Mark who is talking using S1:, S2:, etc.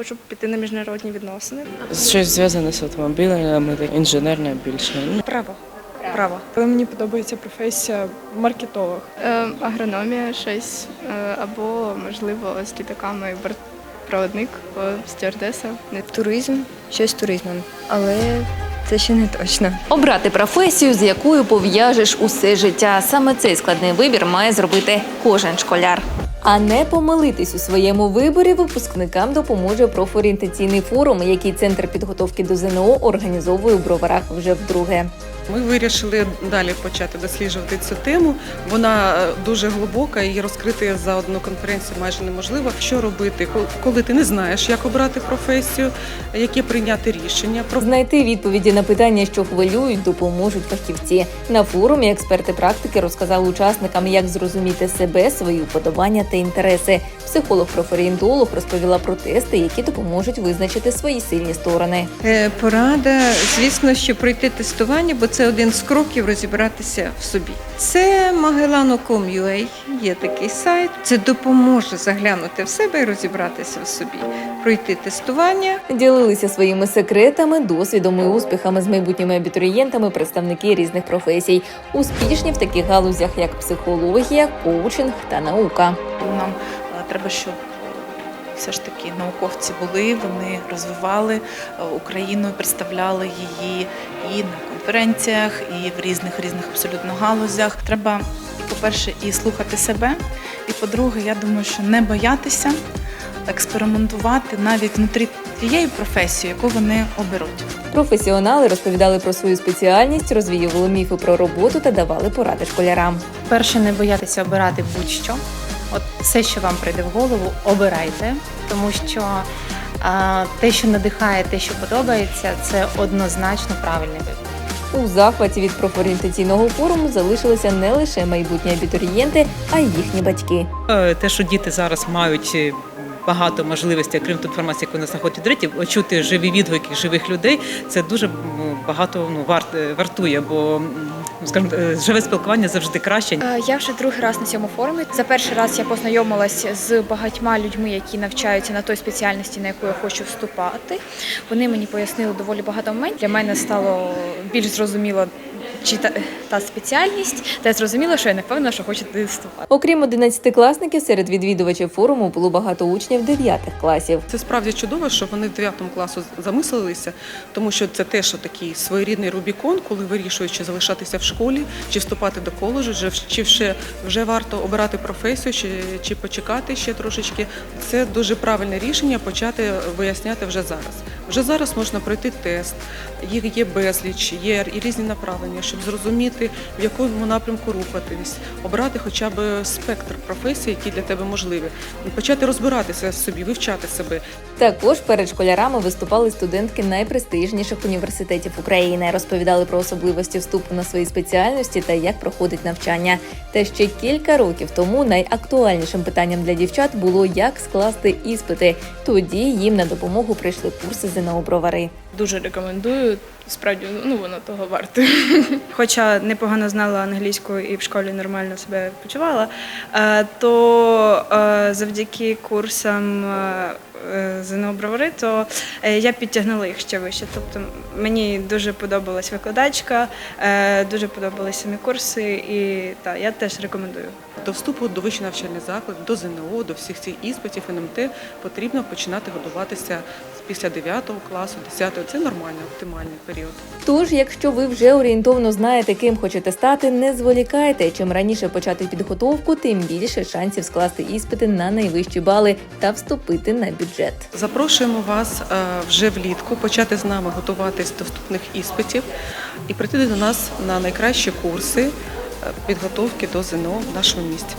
S1: хочу піти на міжнародні відносини.
S2: Щось зв'язане з автомобілями, інженерне більше.
S1: Право. Право.
S3: Але мені подобається професія маркетолог.
S1: Е, агрономія щось, е, або, можливо, з літаками бортпроводник, стюардеса. Не
S4: Туризм, щось з туризмом, але це ще не точно.
S5: Обрати професію, з якою пов'яжеш усе життя. Саме цей складний вибір має зробити кожен школяр. А не помилитись у своєму виборі випускникам допоможе профорієнтаційний форум, який центр підготовки до ЗНО організовує у броварах вже вдруге.
S6: Ми вирішили далі почати досліджувати цю тему. Вона е, дуже глибока і розкрити за одну конференцію майже неможливо. Що робити, коли ти не знаєш, як обрати професію, яке прийняти рішення. Про
S5: Знайти відповіді на питання, що хвилюють, допоможуть фахівці. На форумі експерти практики розказали учасникам, як зрозуміти себе, свої вподобання та інтереси. Психолог-профорієнтолог розповіла про тести, які допоможуть визначити свої сильні сторони.
S7: Е, Порада, звісно, що пройти тестування, бо це один з кроків розібратися в собі. Це Magellan.com.ua, є такий сайт. Це допоможе заглянути в себе і розібратися в собі, пройти тестування.
S5: Ділилися своїми секретами, досвідом і успіхами з майбутніми абітурієнтами представники різних професій, успішні в таких галузях, як психологія, коучинг та наука.
S8: Нам е, треба, щоб все ж таки науковці були, вони розвивали е, Україну, представляли її і на конференціях, і в різних різних абсолютно галузях. Треба, і, по-перше, і слухати себе. І по-друге, я думаю, що не боятися експериментувати навіть внутрі тієї професії, яку вони оберуть.
S5: Професіонали розповідали про свою спеціальність, розвіювали міфи про роботу та давали поради школярам.
S9: Перше, не боятися обирати будь-що. От все, що вам прийде в голову, обирайте, тому що а, те, що надихає, те, що подобається, це однозначно правильний вибір.
S5: У захваті від профорієнтаційного форуму залишилися не лише майбутні абітурієнти, а й їхні батьки.
S10: Е, Те, що діти зараз мають е, багато можливостей, крім тої інформації, яку вони знаходять третів, чути живі відгуки живих людей, це дуже багато ну, варт, е, вартує, бо скажімо, е, живе спілкування завжди краще.
S11: Е, Я вже другий раз на цьому форумі. За перший раз я познайомилася з багатьма людьми, які навчаються на той спеціальності, на яку я хочу вступати. Вони мені пояснили доволі багато моментів. Для мене стало більш зрозуміло, чи та, та спеціальність, та я зрозуміла, що я не впевнена, що хочу туди вступати.
S5: Окрім 11-класників, серед відвідувачів форуму було багато учнів 9 класів.
S6: це справді чудово, що вони в 9 класу замислилися, тому що це теж такий своєрідний Рубікон, коли вирішують, чи залишатися в школі, чи вступати до коледжу, чи, чи вже, вже варто обирати професію, чи, чи почекати ще трошечки. Це дуже правильне рішення почати виясняти вже зараз. Вже зараз можна пройти тест, їх є безліч, є і різні направлення, щоб зрозуміти, в якому напрямку рухатись, обрати хоча б спектр професій, які для тебе можливі, почати розбиратися в собі, вивчати себе.
S5: Також перед школярами виступали студентки найпрестижніших університетів України, розповідали про особливості вступу на свої спеціальності та як проходить навчання. Та ще кілька років тому найактуальнішим питанням для дівчат було як скласти іспити. Тоді їм на допомогу прийшли курси ЗНО бровари.
S1: Дуже рекомендую. Справді, ну воно того варте.
S3: Хоча непогано знала англійську і в школі нормально себе почувала, е, то е, завдяки курсам е, ЗНО бровари, то е, я підтягнула їх ще вище. Тобто мені дуже подобалась викладачка, е, дуже подобалися самі курси, і та, я теж рекомендую.
S6: До вступу до вищих навчальних закладів, до ЗНО, до всіх цих іспитів НМТ потрібно починати готуватися після 9 класу, 10 Це нормальний, оптимальний період.
S5: Тож, якщо ви вже орієнтовно знаєте, ким хочете стати, не зволікайте. Чим раніше почати підготовку, тим більше шансів скласти іспити на найвищі бали та вступити на бюджет.
S6: Запрошуємо вас е, вже влітку почати з нами готуватись до вступних іспитів і прийти до нас на найкращі курси е, підготовки до ЗНО в нашому місті.